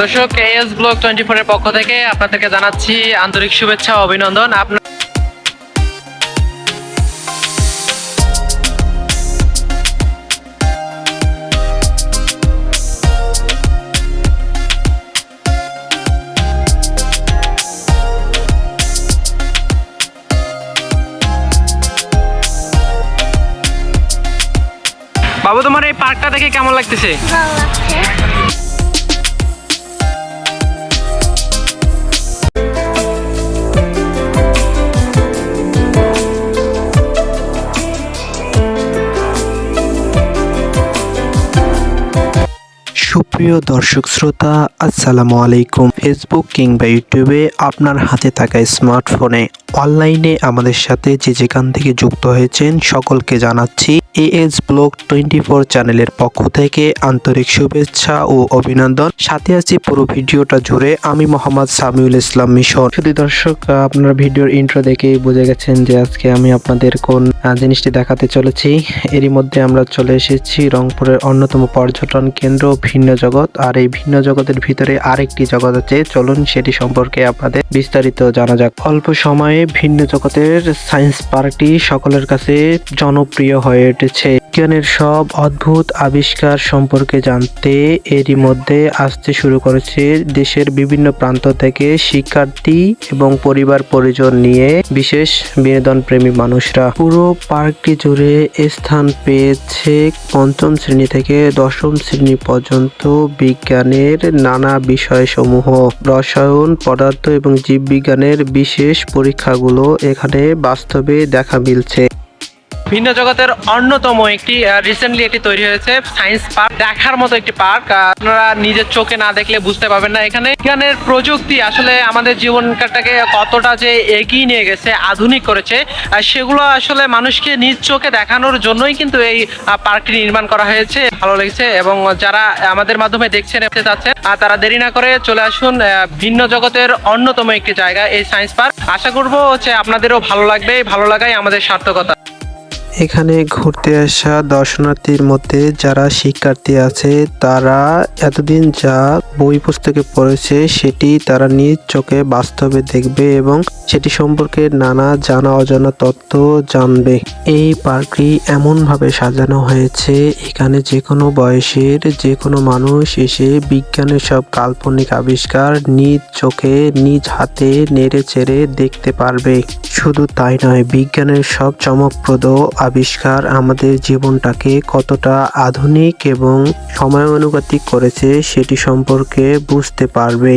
দর্শক S blog twenty ফোরের পক্ষ থেকে আপনাদেরকে জানাচ্ছি আন্তরিক শুভেচ্ছা অভিনন্দন। আপনার বাবু, তোমার এই পার্কটা দেখে কেমন লাগতেছে? ভালো লাগছে। সুপ্রিয় দর্শক শ্রোতা, আসসালামু আলাইকুম। ফেসবুক কিংবা ইউটিউবে আপনার হাতে থাকা স্মার্টফোনে অনলাইনে আমাদের সাথে যে যেখান থেকে যুক্ত হয়েছেন, সকলকে জানাচ্ছি এএস ব্লগ টোয়েন্টি ফোর চ্যানেলের পক্ষ থেকে আন্তরিক শুভেচ্ছা ও অভিনন্দন। সাথে আছি পুরো ভিডিওটা জুড়ে আমি মোহাম্মদ সামিউল ইসলাম মিশন। শুধু দর্শক, আপনারা ভিডিওর ইন্ট্রো দেখেই বুঝে গেছেন যে আজকে আমি আপনাদের কোন জিনিসটি দেখাতে চলেছি। এরই মধ্যে আমরা চলে এসেছি রংপুরের অন্যতম পর্যটন কেন্দ্র ভিন্ন জগৎ। আর এই ভিন্ন জগতের ভিতরে আরেকটি জগৎ আছে। চলুন সেটি সম্পর্কে আপনাদের বিস্তারিত জানা যাক। অল্প সময়ে ভিন্ন জগতের সায়েন্স পার্কটি সকলের কাছে জনপ্রিয় হয়ে উঠেছে। বিজ্ঞানের সব অদ্ভুত আবিষ্কার সম্পর্কে জানতে এরই মধ্যে আসতে শুরু করেছে দেশের বিভিন্ন প্রান্ত থেকে শিক্ষার্থী এবং পরিবার পরিজন নিয়ে বিশেষ বিনোদন প্রেমী মানুষরা। পুরো পার্কটি জুড়ে স্থান পেয়েছে পঞ্চম শ্রেণি থেকে দশম শ্রেণি পর্যন্ত বিজ্ঞানের নানা বিষয়সমূহ। রসায়ন, পদার্থ এবং জীববিজ্ঞানের বিশেষ পরীক্ষাগুলো এখানে বাস্তবে দেখা মিলছে। ভিন্ন জগতের অন্যতম একটি রিসেন্টলি একটি তৈরি হয়েছে সায়েন্স পার্ক দেখার মতো একটি পার্ক আপনারা নিজের চোখে না দেখলে বুঝতে পারবেন না এখানে। বিজ্ঞানের প্রযুক্তি আসলে আমাদের জীবনটাকে কতটা যে এগিয়ে নিয়ে গেছে, আধুনিক করেছে সেগুলো আসলে মানুষকে নিজ চোখে দেখানোর জন্যই কিন্তু এই পার্কটি নির্মাণ করা হয়েছে। ভালো লেগেছে এবং যারা আমাদের মাধ্যমে দেখছেন চাচ্ছেন তারা দেরি না করে চলে আসুন ভিন্ন জগতের অন্যতম একটি জায়গা, এই সায়েন্স পার্ক আশা করব হচ্ছে আপনাদেরও ভালো লাগবে, ভালো লাগাই আমাদের সার্থকতা। এখানে ঘুরতে আসা দর্শনার্থীর মধ্যে যারা শিক্ষার্থী আছে, তারা এতদিন যা বই পুস্তকে পড়েছে, সেটি তারা নিজ চোখে বাস্তবে দেখবে এবং সেটি সম্পর্কে নানা জানা অজানা তথ্য জানবে। এই পার্কটি এমনভাবে সাজানো হয়েছে, এখানে যে কোনো বয়সের যে কোনো মানুষ এসে বিজ্ঞানের সব কাল্পনিক আবিষ্কার নিজ চোখে, নিজ হাতে নেড়ে চেড়ে দেখতে পারবে। শুধু তাই নয়, বিজ্ঞানের সব চমকপ্রদ আবিষ্কার আমাদের জীবনটাকে কতটা আধুনিক এবং সময়ানুপাতিক করেছে সেটি সম্পর্কে বুঝতে পারবে।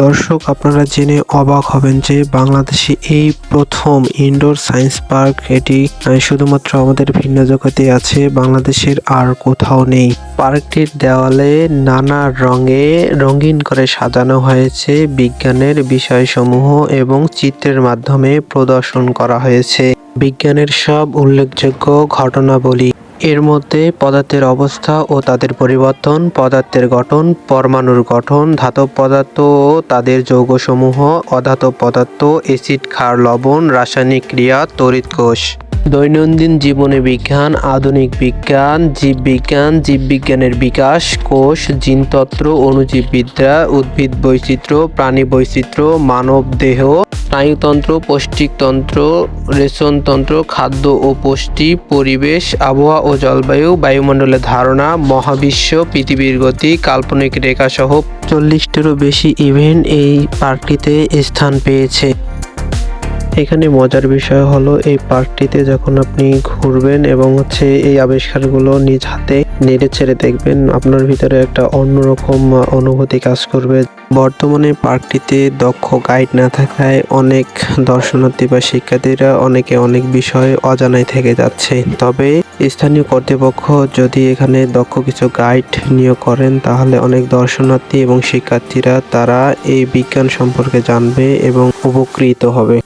দর্শক, আপনারা জেনে অবাক হবেন যে বাংলাদেশে এই প্রথম ইনডোর সায়েন্স পার্ক, এটি শুধুমাত্র আমাদের ভিন্ন জগতে আছে, বাংলাদেশের আর কোথাও নেই। পার্কটির দেওয়ালে নানা রঙে রঙিন করে সাজানো হয়েছে, বিজ্ঞানের বিষয়সমূহ এবং চিত্রের মাধ্যমে প্রদর্শন করা হয়েছে। বিজ্ঞানের সব উল্লেখযোগ্য ঘটনাবলী। এর মধ্যে পদার্থের অবস্থা ও তাদের পরিবর্তন, পদার্থের গঠন, পরমাণুর গঠন, ধাতব পদার্থ ও তাদের যৌগসমূহ, অধাতব পদার্থ, অ্যাসিড, ক্ষার, লবণ, রাসায়নিক ক্রিয়া, তড়িৎ কোষ। দৈনন্দিন জীবনে বিজ্ঞান, আধুনিক বিজ্ঞান, জীববিজ্ঞান, জীববিজ্ঞানের বিকাশ, কোষ জিনতন্ত্র অণুজীববিদ্যা উদ্ভিদ বৈচিত্র্য, প্রাণী বৈচিত্র্য, মানব দেহ, স্নায়ুতন্ত্র, পৌষ্টিকতন্ত্র রেশনতন্ত্র খাদ্য ও পুষ্টি, পরিবেশ, আবহাওয়া ও জলবায়ু, বায়ুমণ্ডলের ধারণা, মহাবিশ্ব, পৃথিবীর গতি, কাল্পনিক রেখা সহ চল্লিশটিরও বেশি ইভেন্ট এই পার্কটিতে স্থান পেয়েছে। এখানে মজার বিষয় হলো এই পার্কটিতে যখন আপনি ঘুরবেন এবং হচ্ছে এই আবিষ্কারগুলো নিজ হাতে নেড়ে ছেড়ে দেখবেন, আপনার ভিতরে একটা অন্যরকম অনুভূতি কাজ করবে। বর্তমানে পার্কটিতে দক্ষ গাইড না থাকায় অনেক দর্শনার্থী বা শিক্ষার্থীরা অনেকে অনেক বিষয় অজানায় থেকে যাচ্ছে। তবে স্থানীয় কর্তৃপক্ষ যদি এখানে দক্ষ কিছু গাইড নিয়োগ করেন, তাহলে অনেক দর্শনার্থী এবং শিক্ষার্থীরা তারা এই বিজ্ঞান সম্পর্কে জানবে এবং উপকৃত হবে।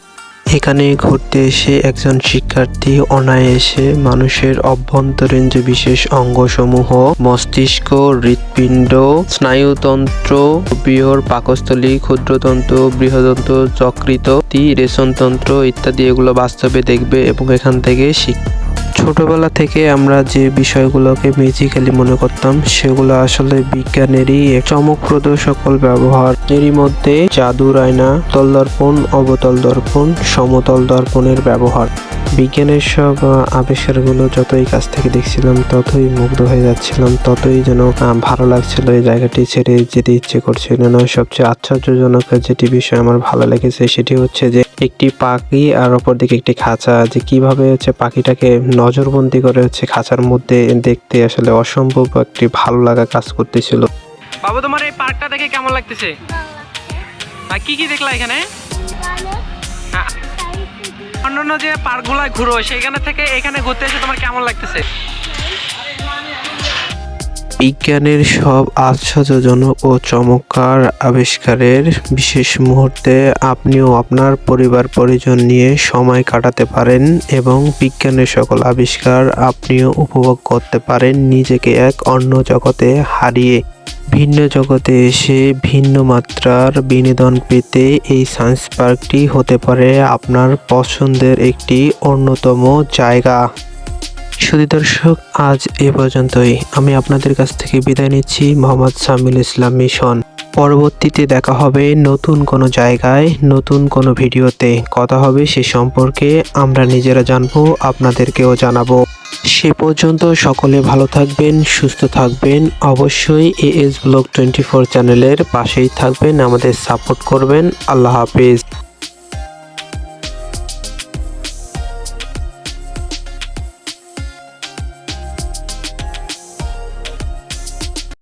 এখানে ঘুরতে এসে একজন শিক্ষার্থী অনায়াসে মানুষের অভ্যন্তরীণ যে বিশেষ অঙ্গসমূহ, মস্তিষ্ক, হৃৎপিণ্ড, স্নায়ুতন্ত্র বৃহর পাকস্থলী, ক্ষুদ্রতন্ত্র, বৃহদন্ত্র চক্রিত রেশনতন্ত্র ইত্যাদি এগুলো বাস্তবে দেখবে এবং এখান থেকে শিখ- ছোটবেলা থেকে আমরা যে বিষয়গুলোকে ম্যাজিক্যালি মনে করতাম, সেগুলো আসলে বিজ্ঞানেরই চমকপ্রদ সকল ব্যবহার। এরই মধ্যে জাদুর আয়না, তল দর্পণ, অবতল দর্পণ, সমতল দর্পণের ব্যবহার। বিজ্ঞানের সব আবিষ্কারগুলো যতই কাছ থেকে দেখছিলাম ততই মুগ্ধ হয়ে যাচ্ছিলাম ততই যেন ভালো লাগছিল এই জায়গাটি ছেড়ে যেতে ইচ্ছে করছিল না। সবচেয়ে আশ্চর্যজনক যেটি বিষয় আমার ভালো লেগেছে সেটি হচ্ছে যে একটি পাখি আর অপর দিকে একটি খাঁচা যে কীভাবে হচ্ছে পাখিটাকে নজরবন্দি করে হচ্ছে খাঁচার মধ্যে দেখতে আসলে অসম্ভব একটি ভালো লাগা কাজ করতেছিল। বাবু তোমার এই পার্কটা দেখে কেমন লাগতেছে? আর কি কি দেখলা এখানে? হ্যাঁ। অন্যান্য যে পার্কগুলো ঘুরো সেখানে থেকে এখানে ঘুরতে এসে তোমার কেমন লাগতেছে? বিজ্ঞানের সব আশ্চর্যজনক ও চমৎকার আবিষ্কারের বিশেষ মুহূর্তে আপনিও আপনার পরিবার পরিজন নিয়ে সময় কাটাতে পারেন এবং বিজ্ঞানের সকল আবিষ্কার আপনিও উপভোগ করতে পারেন নিজেকে এক অন্য জগতে হারিয়ে। ভিন্ন জগতে এসে ভিন্ন মাত্রার বিনোদন পেতে এই সায়েন্স পার্কটি হতে পারে আপনার পছন্দের একটি অন্যতম জায়গা। শুধু দর্শক, আজ এ পর্যন্তই। আমি আপনাদের কাছ থেকে বিদায় নিচ্ছি মোহাম্মদ সামিল ইসলাম মিশন। পরবর্তীতে দেখা হবে নতুন কোনো জায়গায়, নতুন কোনো ভিডিওতে। কথা হবে সে সম্পর্কে, আমরা নিজেরা জানব, আপনাদেরকেও জানাব। সে পর্যন্ত সকলে ভালো থাকবেন, সুস্থ থাকবেন। অবশ্যই এএস ব্লগ টোয়েন্টি ফোর চ্যানেলের পাশেই থাকবেন, আমাদের সাপোর্ট করবেন। আল্লাহ হাফিজ।